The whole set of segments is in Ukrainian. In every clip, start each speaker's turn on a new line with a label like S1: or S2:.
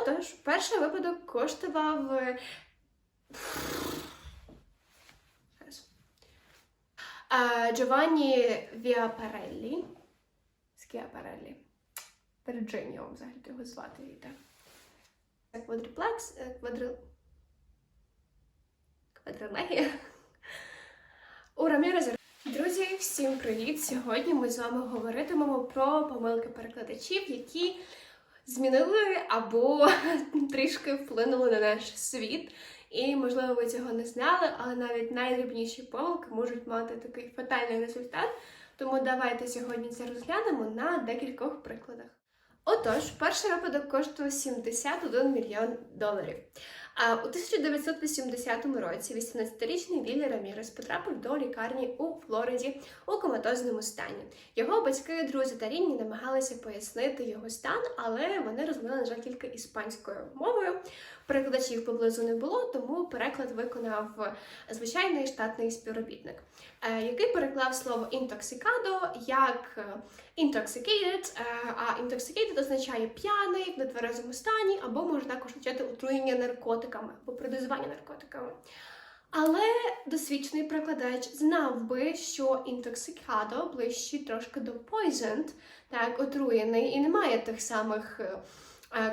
S1: Отож, перший випадок коштував. е, Джованні Віапареллі. Скіапареллі. Вірджиніо, взагалі його звати віте. Це квадриплекс, е, квадри... квадрилегія. У Раміреза. Друзі, всім привіт! Сьогодні ми з вами говоритимемо про помилки перекладачів, які змінили або трішки вплинули на наш світ. І, можливо, ви цього не знали, але навіть найдрібніші помилки можуть мати такий фатальний результат. Тому давайте сьогодні це розглянемо на декількох прикладах. Отож, перший випадок коштує 71 мільйон доларів. А у 1980 році 18-річний Віллі Рамірес потрапив до лікарні у Флориді у коматозному стані. Його батьки, друзі та рідні намагалися пояснити його стан, але вони розмовляли, на жаль, тільки іспанською мовою. Перекладачів поблизу не було, тому переклад виконав звичайний штатний співробітник, е, який переклав слово intoxicado як е, intoxicated, е, а intoxicated означає п'яний в нетверезому стані, або може також означати отруєння наркотиками або продозування наркотиками. Але досвідчений перекладач знав би, що intoxicado ближче трошки до poisoned, так, отруєний, і немає тих самих е, е,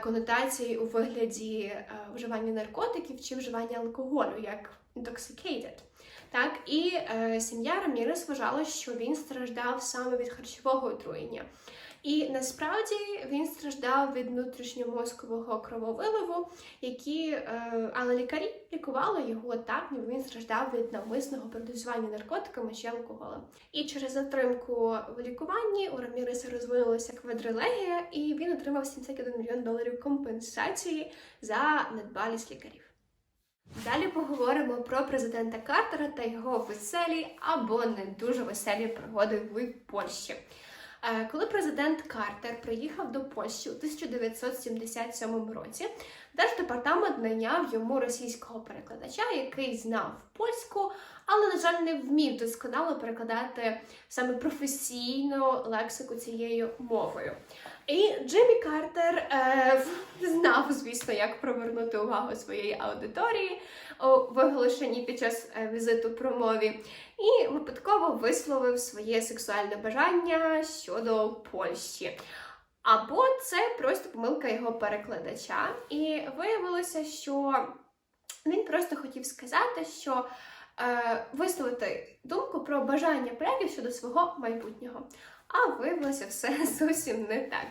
S1: конотацій у вигляді е, вживання наркотиків чи вживання алкоголю, як intoxicated. Так, і е, сім'я Рамірес вважала, що він страждав саме від харчового отруєння. І насправді він страждав від внутрішньомозкового крововиливу, які, е, але лікарі лікували його так, ніби він страждав від навмисного передозування наркотиками чи алкоголем. І через затримку в лікуванні у Раміреса розвинулася квадрилегія, і він отримав 71 мільйон доларів компенсації за недбалість лікарів. Далі поговоримо про президента Картера та його веселі або не дуже веселі пригоди в Польщі. Е, Коли президент Картер приїхав до Польщі у 1977 році, Держдепартамент найняв йому російського перекладача, який знав польську, але, на жаль, не вмів досконало перекладати саме професійну лексику цією мовою. І Джиммі Картер е, знав, звісно, як привернути увагу своєї аудиторії у виголошенні під час е, візиту промові, і випадково висловив своє сексуальне бажання щодо Польщі. Або це просто помилка його перекладача, і виявилося, що він просто хотів сказати, що е, висловити думку про бажання поляків щодо свого майбутнього. А виявилося все зовсім не так.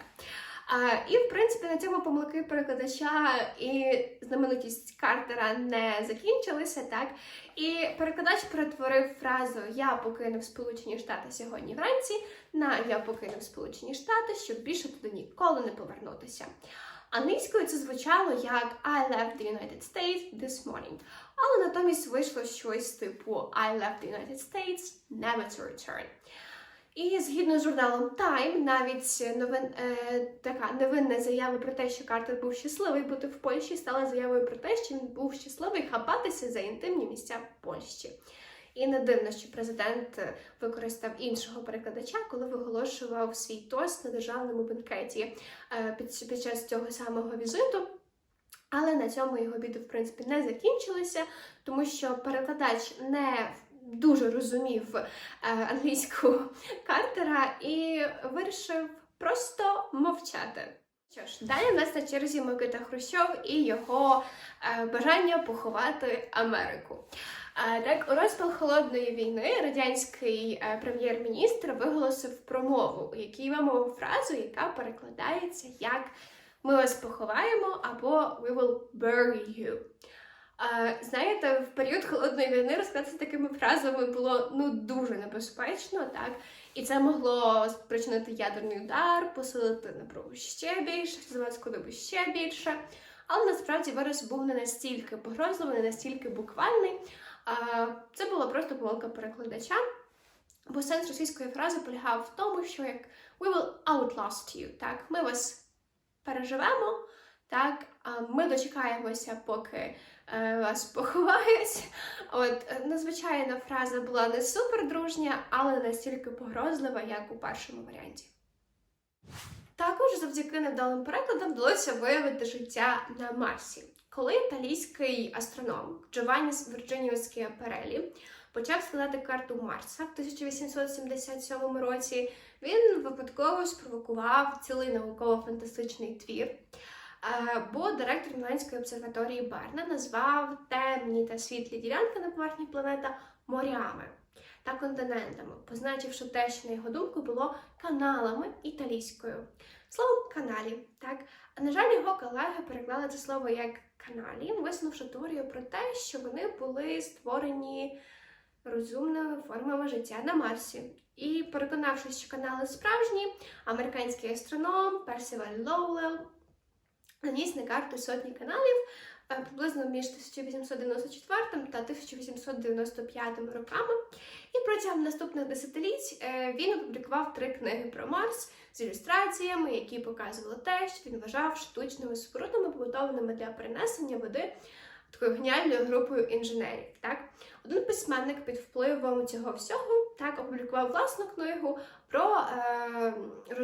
S1: І, в принципі, на цьому помилки перекладача і знаменитість Картера не закінчилися, так? І перекладач перетворив фразу Я покинув Сполучені Штати сьогодні вранці на Я покинув Сполучені Штати, щоб більше туди ніколи не повернутися. Англійською це звучало як I left the United States this morning. Але натомість вийшло щось типу I left the United States never to return. І згідно з журналом Time, навіть новин, е, така невинна заява про те, що Картер був щасливий бути в Польщі, стала заявою про те, що він був щасливий хапатися за інтимні місця Польщі. І не дивно, що президент використав іншого перекладача, коли виголошував свій тост на державному бенкеті е, під, під час цього самого візиту. Але на цьому його біди, в принципі, не закінчилися, тому що перекладач не дуже розумів е, англійську Картера і вирішив просто мовчати. Що ж, далі в нас на черзі Микита Хрущов і його е, бажання поховати Америку. Е, так, у розпал холодної війни радянський прем'єр-міністр виголосив промову, у якій вимовив фразу, яка перекладається як Ми вас поховаємо або We will bury you. Знаєте, в період холодної війни розказати такими фразами було ну дуже небезпечно, так і це могло спричинити ядерний удар, посилити напругу ще більше, зеленську добу ще більше. Але насправді вираз був не настільки погрозливий, не настільки буквальний. Це була просто помилка перекладача. Бо сенс російської фрази полягав в тому, що як we will outlast you, так, ми вас переживемо, так, ми дочекаємося, поки е, вас поховають. От е, надзвичайна фраза була не супер дружня, але настільки погрозлива, як у першому варіанті. Також завдяки невдалим перекладам вдалося виявити життя на Марсі, коли італійський астроном Джованні Вірджиніо Скіаперелі почав складати карту Марса в 1877 році. Він випадково спровокував цілий науково-фантастичний твір. Бо директор Міланської обсерваторії Берна назвав темні та світлі ділянки на поверхні планети морями та континентами, позначивши те, що на його думку було каналами італійською. Словом каналі, так. На жаль, його колеги переклали це слово як каналі, висунувши теорію про те, що вони були створені розумними формами життя на Марсі. І переконавшись, що канали справжні, американський астроном Персіваль Лоулел наніс на карту сотні каналів е, приблизно між 1894 та 1895 роками. І протягом наступних десятиліть е, він опублікував три книги про Марс з ілюстраціями, які показували те, що він вважав штучними спорудами, побудованими для перенесення води такою геніальною групою інженерів. Так? Один письменник під впливом цього всього так опублікував власну книгу про е,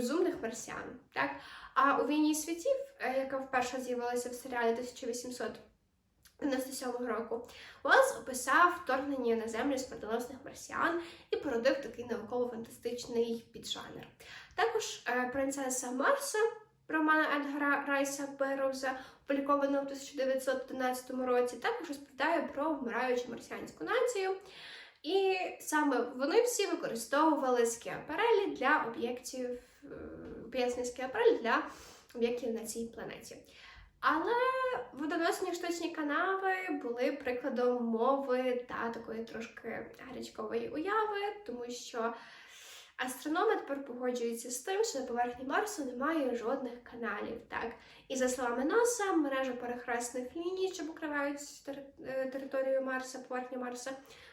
S1: розумних марсіан. Так? А у війні світів, е, яка вперше з'явилася в серіалі 1897 року, Уеллс описав вторгнення на землю смертоносних марсіан і породив такий науково-фантастичний піджанр. Також е, принцеса Марса романа Едгара Райса Берроуза, опублікованого в 1911 році, також розповідає про вмираючу марсіанську націю. І саме вони всі використовували скіаперелі для об'єктів, е, пояснення скіаперель для об'єктів на цій планеті. Але водоносні штучні канави були прикладом мови та такої трошки гарячкової уяви, тому що астрономи тепер погоджуються з тим, що на поверхні Марсу немає жодних каналів. Так? І за словами НАСА, мережа перехресних ліній, що покривають тери- е, територію Марса, поверхню Марса,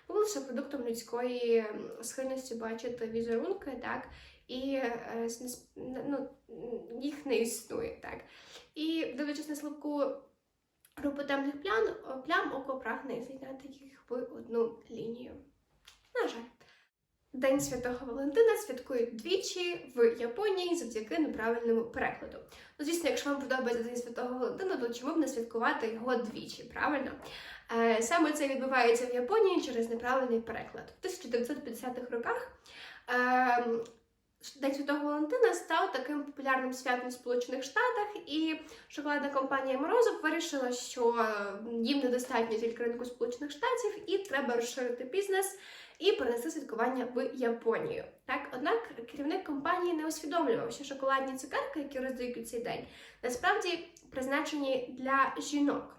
S1: була лише продуктом людської схильності бачити візерунки, так? І е, ну, їх не існує. Так? І дивлячись на слабку групу темних плям, плям око прагне зійняти їх в одну лінію. На жаль. День Святого Валентина святкують двічі в Японії завдяки неправильному перекладу. Ну, звісно, якщо вам подобається День Святого Валентина, то чому б не святкувати його двічі, правильно? Е, саме це відбувається в Японії через неправильний переклад. В 1950-х роках е, День Святого Валентина став таким популярним святом в Сполучених Штатах, і шоколадна компанія Морозов вирішила, що їм недостатньо тільки ринку Сполучених Штатів, і треба розширити бізнес і перенести святкування в Японію. Так, однак керівник компанії не усвідомлював, що шоколадні цукерки, які роздають у цей день, насправді призначені для жінок.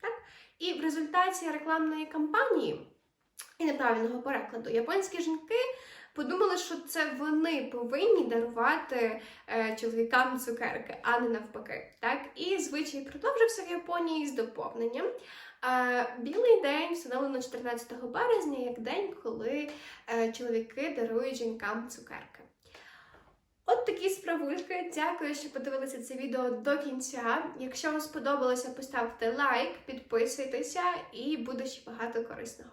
S1: Так? І в результаті рекламної кампанії і неправильного перекладу японські жінки подумали, що це вони повинні дарувати е, чоловікам цукерки, а не навпаки. Так? І звичай продовжився в Японії з доповненням. Е, Білий день встановлено 14 березня як день, коли е, чоловіки дарують жінкам цукерки. От такі справульки. Дякую, що подивилися це відео до кінця. Якщо вам сподобалося, поставте лайк, підписуйтеся і буде ще багато корисного.